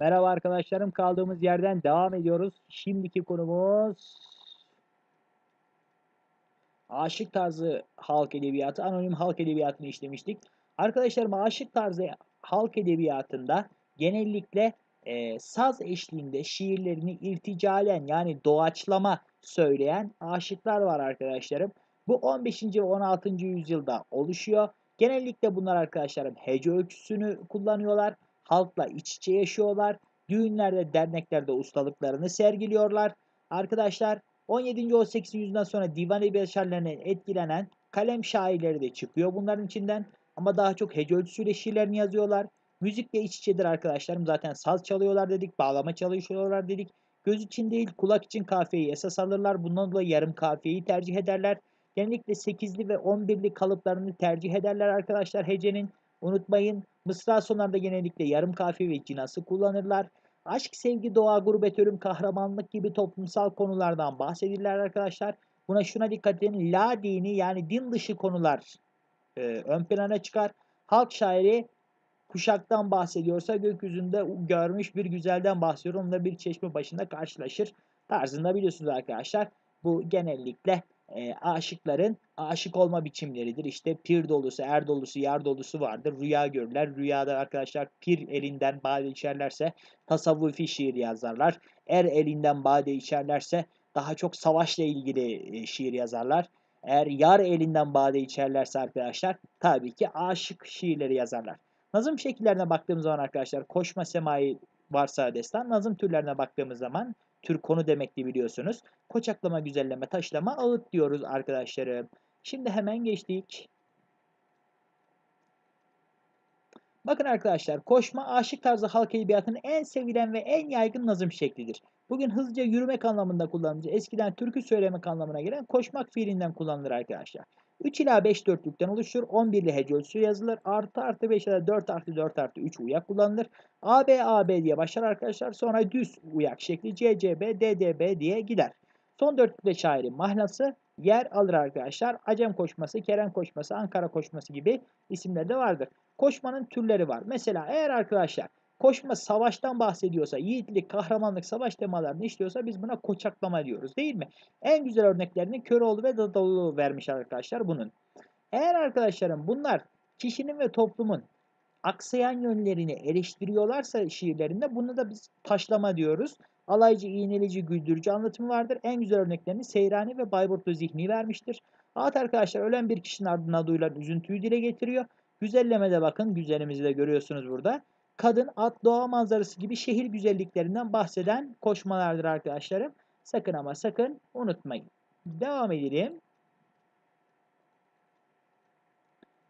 Merhaba arkadaşlarım. Kaldığımız yerden devam ediyoruz. Şimdiki konumuz aşık tarzı halk edebiyatı, anonim halk edebiyatını işlemiştik. Arkadaşlarım aşık tarzı halk edebiyatında genellikle e, saz eşliğinde şiirlerini irticalen yani doğaçlama söyleyen aşıklar var arkadaşlarım. Bu 15. ve 16. yüzyılda oluşuyor. Genellikle bunlar arkadaşlarım hece ölçüsünü kullanıyorlar halkla iç içe yaşıyorlar. Düğünlerde, derneklerde ustalıklarını sergiliyorlar. Arkadaşlar 17. 18. yüzyıldan sonra divan edebiyat şairlerinden etkilenen kalem şairleri de çıkıyor bunların içinden. Ama daha çok hece ölçüsüyle şiirlerini yazıyorlar. Müzikle iç içedir arkadaşlarım. Zaten saz çalıyorlar dedik, bağlama çalışıyorlar dedik. Göz için değil, kulak için kafiyeyi esas alırlar. Bundan dolayı yarım kafiyeyi tercih ederler. Genellikle 8'li ve 11'li kalıplarını tercih ederler arkadaşlar hecenin. Unutmayın mısra sonlarında genellikle yarım kafiye ve cinası kullanırlar. Aşk, sevgi, doğa, gurbet, ölüm, kahramanlık gibi toplumsal konulardan bahsedirler arkadaşlar. Buna şuna dikkat edin. La dini yani din dışı konular e, ön plana çıkar. Halk şairi kuşaktan bahsediyorsa gökyüzünde görmüş bir güzelden bahsediyor. Onunla bir çeşme başında karşılaşır tarzında biliyorsunuz arkadaşlar. Bu genellikle e, aşıkların aşık olma biçimleridir. İşte pir dolusu, er dolusu, yar dolusu vardır. Rüya görürler. Rüyada arkadaşlar pir elinden bade içerlerse tasavvufi şiir yazarlar. Er elinden bade içerlerse daha çok savaşla ilgili e, şiir yazarlar. Eğer yar elinden bade içerlerse arkadaşlar tabii ki aşık şiirleri yazarlar. Nazım şekillerine baktığımız zaman arkadaşlar koşma semai varsa destan. Nazım türlerine baktığımız zaman tür konu demekti biliyorsunuz. Koçaklama, güzelleme, taşlama, ağıt diyoruz arkadaşlarım. Şimdi hemen geçtik. Bakın arkadaşlar koşma aşık tarzı halk edebiyatının en sevilen ve en yaygın nazım şeklidir. Bugün hızlıca yürümek anlamında kullanılır. Eskiden türkü söylemek anlamına gelen koşmak fiilinden kullanılır arkadaşlar. 3 ila 5 dörtlükten oluşur. 11'li hece ölçüsü yazılır. Artı artı 5 ya da 4 artı 4 artı 3 uyak kullanılır. AB AB diye başlar arkadaşlar. Sonra düz uyak şekli CCB DDB diye gider. Son dörtlükte şairin mahlası yer alır arkadaşlar. Acem koşması, Keren koşması, Ankara koşması gibi isimler de vardır. Koşmanın türleri var. Mesela eğer arkadaşlar koşma savaştan bahsediyorsa, yiğitlik, kahramanlık, savaş temalarını işliyorsa biz buna koçaklama diyoruz değil mi? En güzel örneklerini Köroğlu ve Dadalı vermiş arkadaşlar bunun. Eğer arkadaşlarım bunlar kişinin ve toplumun aksayan yönlerini eleştiriyorlarsa şiirlerinde bunu da biz taşlama diyoruz. Alaycı, iğneleyici, güldürücü anlatımı vardır. En güzel örneklerini Seyrani ve Bayburtlu Zihni vermiştir. At arkadaşlar ölen bir kişinin ardına duyulan üzüntüyü dile getiriyor. Güzellemede bakın güzelimizi de görüyorsunuz burada. Kadın, at, doğa manzarası gibi şehir güzelliklerinden bahseden koşmalardır arkadaşlarım. Sakın ama sakın unutmayın. Devam edelim.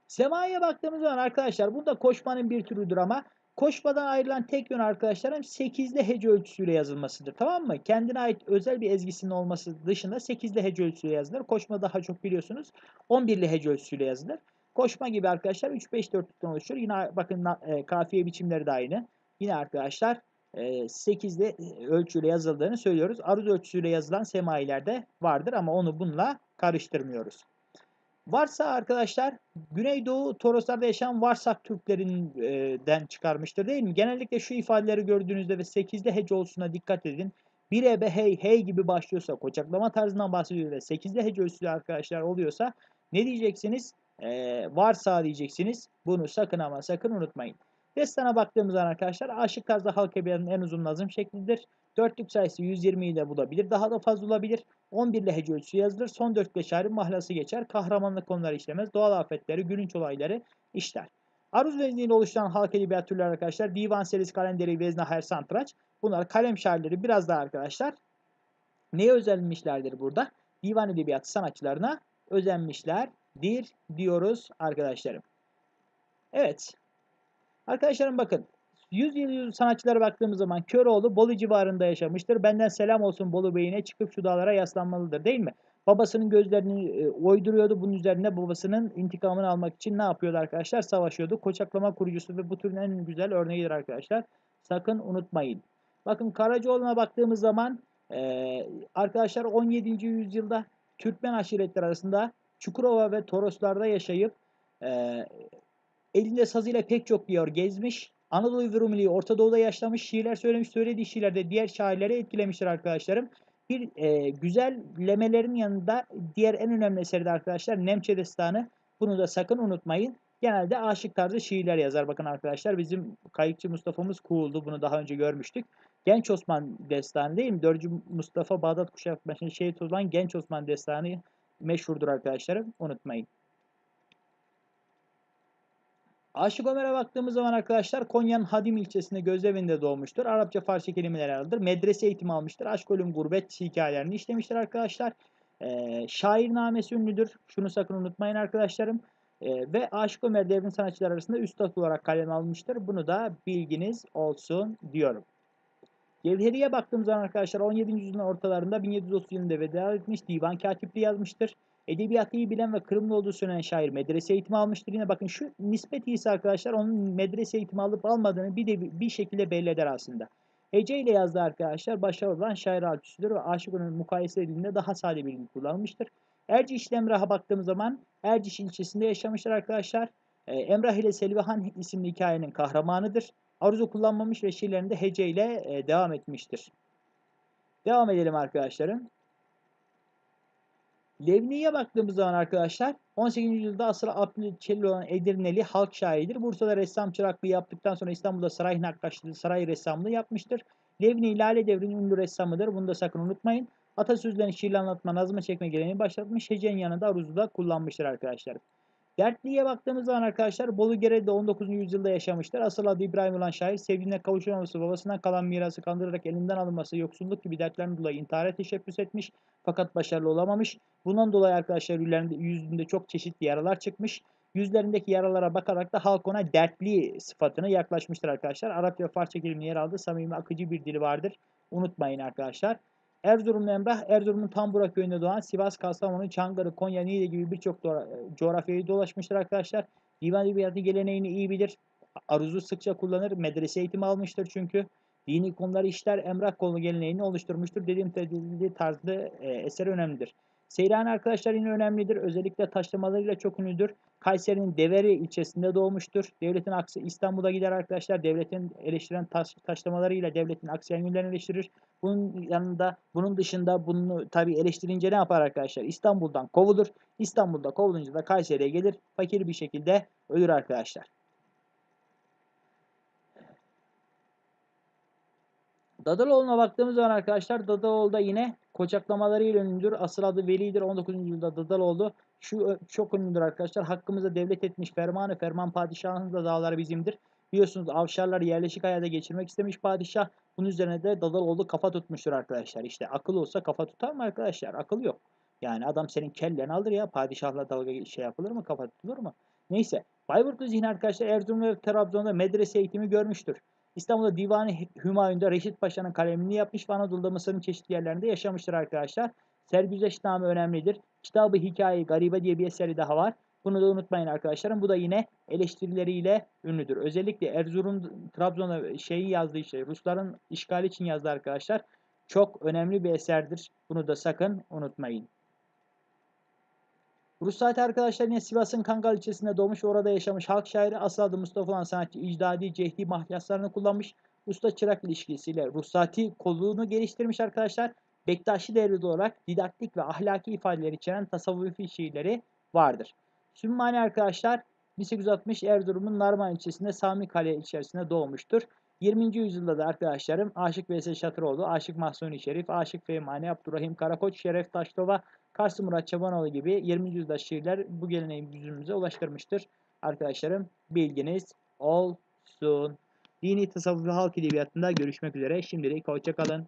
Semaya baktığımız zaman arkadaşlar bu da koşmanın bir türüdür ama koşmadan ayrılan tek yön arkadaşlarım 8'li hece ölçüsüyle yazılmasıdır. Tamam mı? Kendine ait özel bir ezgisinin olması dışında 8'li hece ölçüsüyle yazılır. Koşma daha çok biliyorsunuz 11'li hece ölçüsüyle yazılır. Koşma gibi arkadaşlar 3-5 dörtlükten oluşuyor. Yine bakın e, kafiye biçimleri de aynı. Yine arkadaşlar e, 8'li ölçüyle yazıldığını söylüyoruz. Aruz ölçüsüyle yazılan semailerde vardır ama onu bununla karıştırmıyoruz. Varsa arkadaşlar Güneydoğu Toroslarda yaşayan Varsak Türklerinden çıkarmıştır değil mi? Genellikle şu ifadeleri gördüğünüzde ve 8'de hece olsuna dikkat edin. Bir ebe hey hey gibi başlıyorsa koçaklama tarzından bahsediyor ve 8'de hece ölçüsü arkadaşlar oluyorsa ne diyeceksiniz? Ee, varsa diyeceksiniz. Bunu sakın ama sakın unutmayın. Destana baktığımız zaman arkadaşlar aşık tarzda halk edebiyatının en uzun nazım şeklidir. Dörtlük sayısı 120'yi de bulabilir. Daha da fazla olabilir. 11 ile hece ölçüsü yazılır. Son dört şairin mahlası geçer. Kahramanlık konuları işlemez. Doğal afetleri, gününç olayları işler. Aruz vezniyle oluşan halk edebiyat türleri arkadaşlar. Divan serisi, kalenderi, vezne, her santraç. Bunlar kalem şairleri biraz daha arkadaşlar. Neye özenmişlerdir burada? Divan edebiyatı sanatçılarına özenmişlerdir diyoruz arkadaşlarım. Evet. Arkadaşlarım bakın. 100 yıl sanatçılara baktığımız zaman Köroğlu Bolu civarında yaşamıştır. Benden selam olsun Bolu Bey'ine çıkıp şu dağlara yaslanmalıdır değil mi? Babasının gözlerini e, oyduruyordu. Bunun üzerine babasının intikamını almak için ne yapıyordu arkadaşlar? Savaşıyordu. Koçaklama kurucusu ve bu türün en güzel örneğidir arkadaşlar. Sakın unutmayın. Bakın Karacaoğlu'na baktığımız zaman e, arkadaşlar 17. yüzyılda Türkmen aşiretleri arasında Çukurova ve Toroslarda yaşayıp e, elinde sazıyla pek çok diyor gezmiş Anadolu ve Rumeli'yi Orta Doğu'da yaşamış, şiirler söylemiş, söylediği şiirlerde diğer şairleri etkilemiştir arkadaşlarım. Bir e, güzellemelerin yanında diğer en önemli eseri de arkadaşlar Nemçe Destanı. Bunu da sakın unutmayın. Genelde aşık tarzı şiirler yazar. Bakın arkadaşlar bizim kayıkçı Mustafa'mız Kuğul'du. Bunu daha önce görmüştük. Genç Osman Destanı değil mi? 4. Mustafa Bağdat kuşatmasında şehit olan Genç Osman Destanı meşhurdur arkadaşlarım. Unutmayın. Aşık Ömer'e baktığımız zaman arkadaşlar Konya'nın Hadim ilçesinde gözlevinde doğmuştur. Arapça Farsça kelimeler alır. Medrese eğitimi almıştır. Aşk ölüm gurbet hikayelerini işlemiştir arkadaşlar. Ee, şairnamesi ünlüdür. Şunu sakın unutmayın arkadaşlarım. Ee, ve Aşık Ömer devrim sanatçılar arasında üstad olarak kalem almıştır. Bunu da bilginiz olsun diyorum. Cevheriye baktığımız zaman arkadaşlar 17. yüzyılın ortalarında 1730 yılında veda etmiş. Divan katipliği yazmıştır. Edebiyatı iyi bilen ve Kırımlı olduğu söylenen şair medrese eğitimi almıştır. Yine bakın şu nispet ise arkadaşlar onun medrese eğitimi alıp almadığını bir de bir şekilde belli eder aslında. Hece ile yazdığı arkadaşlar başarılı olan şair alçüsüdür ve Aşık Ömer'in mukayese edildiğinde daha sade bir dil kullanmıştır. Erciş ile Emrah'a baktığımız zaman Erciş ilçesinde yaşamışlar arkadaşlar. Ee, Emrah ile Selvihan isimli hikayenin kahramanıdır. Arzu kullanmamış ve şiirlerinde hece ile e, devam etmiştir. Devam edelim arkadaşlarım. Levni'ye baktığımız zaman arkadaşlar 18. yüzyılda asıl Abdülçelil olan Edirneli halk şairidir. Bursa'da ressam çıraklığı yaptıktan sonra İstanbul'da saray nakkaşlığı, saray ressamlığı yapmıştır. Levni Lale Devri'nin ünlü ressamıdır. Bunu da sakın unutmayın. Atasözlerini şiirle anlatma, nazma çekme geleneği başlatmış. Hece'nin yanında Aruz'u da kullanmıştır arkadaşlar. Dertli'ye baktığımız zaman arkadaşlar Bolu Gere'de 19. yüzyılda yaşamıştır. Asıl adı İbrahim olan şair sevgiline kavuşamaması, babasından kalan mirası kandırarak elinden alınması, yoksulluk gibi dertlerden dolayı intihara teşebbüs etmiş fakat başarılı olamamış. Bundan dolayı arkadaşlar yüzünde çok çeşitli yaralar çıkmış. Yüzlerindeki yaralara bakarak da halk ona dertli sıfatına yaklaşmıştır arkadaşlar. Arapça ve Farsça kelime yer aldı. Samimi akıcı bir dili vardır. Unutmayın arkadaşlar. Erzurumlu Emrah, Erzurum'un Tambura köyünde doğan Sivas, Kastamonu, Çankırı, Konya, Niğde gibi birçok coğrafyayı dolaşmıştır arkadaşlar. Divan edebiyatı geleneğini iyi bilir. Aruzu sıkça kullanır. Medrese eğitimi almıştır çünkü. Dini konuları işler, emrah kolu geleneğini oluşturmuştur. Dediğim tarzda e, eser önemlidir. Seyran arkadaşlar yine önemlidir. Özellikle taşlamalarıyla çok ünlüdür. Kayseri'nin Deveri ilçesinde doğmuştur. Devletin aksi İstanbul'a gider arkadaşlar. Devletin eleştiren taş, taşlamalarıyla devletin aksiyen yönlerini eleştirir. Bunun yanında, bunun dışında bunu tabi eleştirince ne yapar arkadaşlar? İstanbul'dan kovulur. İstanbul'da kovulunca da Kayseri'ye gelir. Fakir bir şekilde ölür arkadaşlar. Dadaloğlu'na baktığımız zaman arkadaşlar Dadaloğlu da yine kocaklamalarıyla ünlüdür. Asıl adı Veli'dir. 19. yüzyılda Dadaloğlu. Şu çok ünlüdür arkadaşlar. Hakkımızda devlet etmiş fermanı ferman padişahının da dağları bizimdir. Biliyorsunuz avşarlar yerleşik hayata geçirmek istemiş padişah. Bunun üzerine de Dadaloğlu kafa tutmuştur arkadaşlar. İşte akıl olsa kafa tutar mı arkadaşlar? Akıl yok. Yani adam senin kelleni alır ya. Padişahla dalga şey yapılır mı? Kafa tutulur mu? Neyse. Bayburtlu zihin arkadaşlar Erzurum ve Trabzon'da medrese eğitimi görmüştür. İstanbul'da Divan-ı Hümayun'da Reşit Paşa'nın kalemini yapmış ve Anadolu'da Mısır'ın çeşitli yerlerinde yaşamıştır arkadaşlar. Sergüzeşname önemlidir. Kitabı Hikaye Garibe diye bir eseri daha var. Bunu da unutmayın arkadaşlarım. Bu da yine eleştirileriyle ünlüdür. Özellikle Erzurum, Trabzon'a şeyi yazdığı işte Rusların işgali için yazdı arkadaşlar. Çok önemli bir eserdir. Bunu da sakın unutmayın. Ruhsati arkadaşlar yine Sivas'ın Kangal ilçesinde doğmuş orada yaşamış halk şairi asıl adı Mustafa olan sanatçı icdadi, cehdi mahyaslarını kullanmış. Usta çırak ilişkisiyle ruhsati kolluğunu geliştirmiş arkadaşlar. Bektaşi devri olarak didaktik ve ahlaki ifadeler içeren tasavvufi şiirleri vardır. Sümmani arkadaşlar 1860 Erzurum'un Narman ilçesinde Sami Kale içerisinde doğmuştur. 20. yüzyılda da arkadaşlarım Aşık Veysel Şatıroğlu, Aşık Mahsuni Şerif, Aşık Feymani, Abdurrahim Karakoç, Şeref Taşlova, Karsı Murat Çabanoğlu gibi 20. yüzyılda şiirler bu geleneği yüzümüze ulaştırmıştır. Arkadaşlarım bilginiz olsun. Dini tasavvuf ve halk edebiyatında görüşmek üzere. Şimdilik hoşçakalın.